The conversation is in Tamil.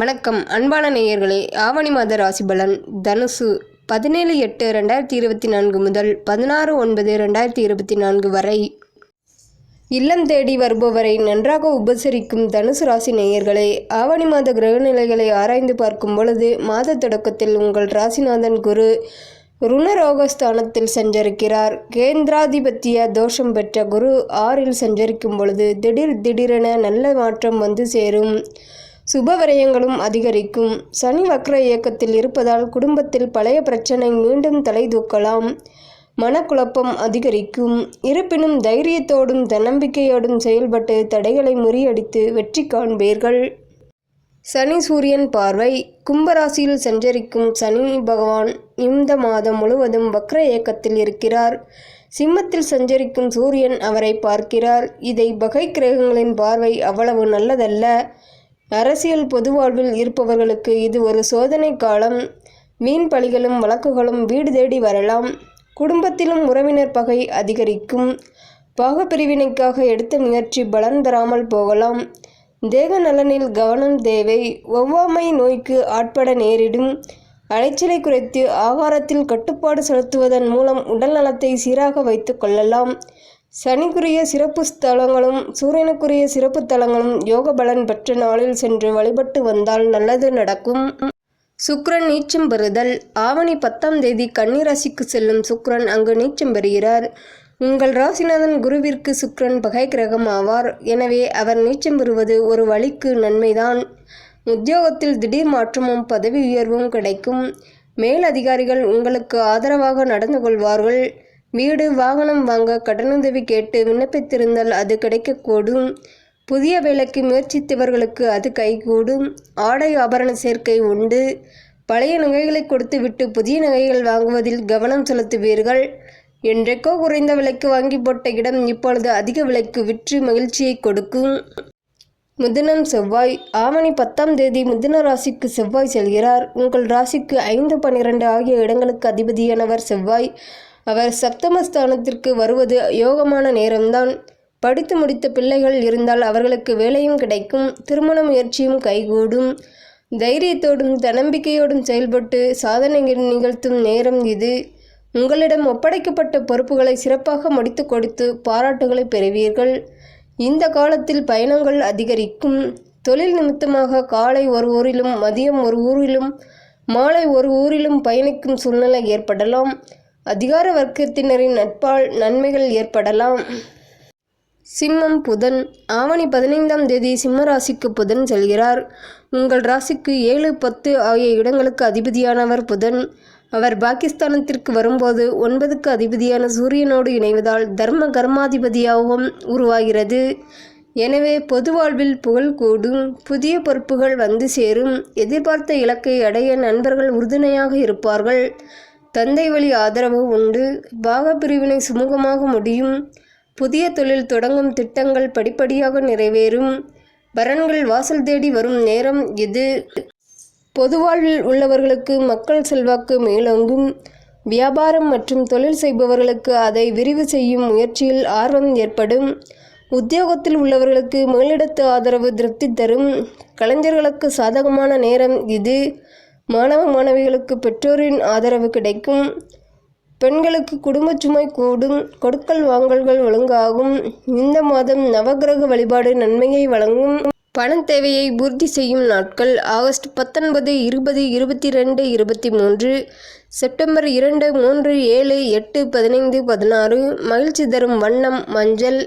வணக்கம். அன்பான நேயர்களே ஆவணி மாத ராசி பலன் தனுசு பதினேழு எட்டு ரெண்டாயிரத்தி இருபத்தி நான்கு முதல் பதினாறு ஒன்பது ரெண்டாயிரத்தி இருபத்தி நான்கு வரை. இல்லம் தேடி வருபவரை நன்றாக உபசரிக்கும் தனுசு ராசி நேயர்களே ஆவணி மாத கிரகநிலைகளை ஆராய்ந்து பார்க்கும் பொழுது மாத தொடக்கத்தில் உங்கள் ராசிநாதன் குரு ருணரோகஸ்தானத்தில் சஞ்சரிக்கிறார். கேந்திராதிபத்திய தோஷம் பெற்ற குரு ஆறில் சஞ்சரிக்கும் பொழுது திடீர் திடீரென நல்ல மாற்றம் வந்து சேரும். சுபவரயங்களும் அதிகரிக்கும். சனி வக்ர இயக்கத்தில் இருப்பதால் குடும்பத்தில் பழைய பிரச்சனை மீண்டும் தலை தூக்கலாம். மனக்குழப்பம் அதிகரிக்கும். இருப்பினும் தைரியத்தோடும் தன்னம்பிக்கையோடும் செயல்பட்டு தடைகளை முறியடித்து வெற்றி காண்பீர்கள். சனி சூரியன் பார்வை. கும்பராசியில் சஞ்சரிக்கும் சனி பகவான் இந்த மாதம் முழுவதும் வக்ர இயக்கத்தில் இருக்கிறார். சிம்மத்தில் சஞ்சரிக்கும் சூரியன் அவரை பார்க்கிறார். இதை பகை கிரகங்களின் பார்வை அவ்வளவு நல்லதல்ல. அரசியல் பொதுவாழ்வில் இருப்பவர்களுக்கு இது ஒரு சோதனை காலம். மீன் பலிகளும் வழக்குகளும் வீடு தேடி வரலாம். குடும்பத்திலும் உறவினர் பகை அதிகரிக்கும். பாகப்பிரிவினைக்காக எடுத்த முயற்சி பலன் தராமல் போகலாம். தேக நலனில் கவனம் தேவை. ஒவ்வாமை நோய்க்கு ஆட்பட நேரிடும். அலைச்சலை குறைத்து ஆகாரத்தில் கட்டுப்பாடு செலுத்துவதன் மூலம் உடல் நலத்தை சீராக வைத்து கொள்ளலாம். சனிக்குரிய சிறப்பு ஸ்தலங்களும் சூரியனுக்குரிய சிறப்பு தலங்களும் யோக பலன் பெற்ற நாளில் சென்று வழிபட்டு வந்தால் நல்லது நடக்கும். சுக்கிரன் நீச்சம் பெறுதல். ஆவணி பத்தாம் தேதி கன்னிராசிக்கு செல்லும் சுக்கிரன் அங்கு நீச்சம் பெறுகிறார். உங்கள் ராசிநாதன் குருவிற்கு சுக்கிரன் பகை கிரகம் ஆவார். எனவே அவர் நீச்சம் பெறுவது ஒரு வழிக்கு நன்மைதான். உத்தியோகத்தில் திடீர் மாற்றமும் பதவி உயர்வும் கிடைக்கும். மேல் அதிகாரிகள் உங்களுக்கு ஆதரவாக நடந்து கொள்வார்கள். வீடு வாகனம் வாங்க கடனுதவி கேட்டு விண்ணப்பித்திருந்தால் அது கிடைக்கக்கூடும். புதிய வேலைக்கு முயற்சித்தவர்களுக்கு அது கைகூடும். ஆடை ஆபரண சேர்க்கை உண்டு. பழைய நகைகளை கொடுத்துவிட்டு புதிய நகைகள் வாங்குவதில் கவனம் செலுத்துவீர்கள். என்றைக்கோ குறைந்த விலைக்கு வாங்கி போட்ட இடம் இப்பொழுது அதிக விலைக்கு விற்று மகிழ்ச்சியை கொடுக்கும். முதினம் செவ்வாய். ஆவணி பத்தாம் தேதி முதின ராசிக்கு செவ்வாய் செல்கிறார். உங்கள் ராசிக்கு ஐந்து பன்னிரண்டு ஆகிய இடங்களுக்கு அதிபதியானவர் செவ்வாய். அவர் சப்தமஸ்தானத்திற்கு வருவது யோகமான நேரம்தான். படித்து முடித்த பிள்ளைகள் இருந்தால் அவர்களுக்கு வேலையும் கிடைக்கும் திருமண முயற்சியும் கைகூடும். தைரியத்தோடும் தன்னம்பிக்கையோடும் செயல்பட்டு சாதனைகள் நிகழ்த்தும் நேரம் இது. உங்களிடம் ஒப்படைக்கப்பட்ட பொறுப்புகளை சிறப்பாக முடித்து கொடுத்து பாராட்டுகளை பெறுவீர்கள். இந்த காலத்தில் பயணங்கள் அதிகரிக்கும். தொழில் நிமித்தமாக காலை ஒரு ஊரிலும் மதியம் ஒரு ஊரிலும் மாலை ஒரு ஊரிலும் பயணிக்கும் சூழ்நிலை ஏற்படலாம். அதிகார வர்க்கத்தினரின் நட்பால் நன்மைகள் ஏற்படலாம். சிம்மம் புதன். ஆவணி பதினைந்தாம் தேதி சிம்ம ராசிக்கு புதன் செல்கிறார். உங்கள் ராசிக்கு ஏழு பத்து ஆகிய இடங்களுக்கு அதிபதியானவர் புதன். அவர் பாகிஸ்தானத்திற்கு வரும்போது ஒன்பதுக்கு அதிபதியான சூரியனோடு இணைவதால் தர்ம கர்மாதிபதியாகவும் உருவாகிறது. எனவே பொது வாழ்வில் புகழ் கூடும். புதிய பொறுப்புகள் வந்து சேரும். எதிர்பார்த்த இலக்கை அடைய நண்பர்கள் உறுதுணையாக இருப்பார்கள். தந்தை வழி ஆதரவு உண்டு. பாக பிரிவினை சுமூகமாக முடியும். புதிய தொழில் தொடங்கும் திட்டங்கள் படிப்படியாக நிறைவேறும். வரன்கள் வாசல் தேடி வரும் நேரம் இது. பொதுவாழ்வில் உள்ளவர்களுக்கு மக்கள் செல்வாக்கு மேலோங்கும். வியாபாரம் மற்றும் தொழில் செய்பவர்களுக்கு அதை விரிவு செய்யும் முயற்சியில் ஆர்வம் ஏற்படும். உத்தியோகத்தில் உள்ளவர்களுக்கு மேலிடத்து ஆதரவு திருப்தி தரும். கலைஞர்களுக்கு சாதகமான நேரம் இது. மாணவ மாணவிகளுக்கு பெற்றோரின் ஆதரவு கிடைக்கும். பெண்களுக்கு குடும்பச் சுமை கூடும். கொடுக்கல் வாங்கல்கள் ஒழுங்காகும். இந்த மாதம் நவகிரக வழிபாடு நன்மையை வழங்கும். பண தேவையை பூர்த்தி செய்யும் நாட்கள் ஆகஸ்ட் பத்தொன்பது இருபது இருபத்தி ரெண்டு இருபத்தி மூன்று செப்டம்பர் இரண்டு மூன்று ஏழு எட்டு பதினைந்து பதினாறு. மகிழ்ச்சி தரும் வண்ணம் மஞ்சள்.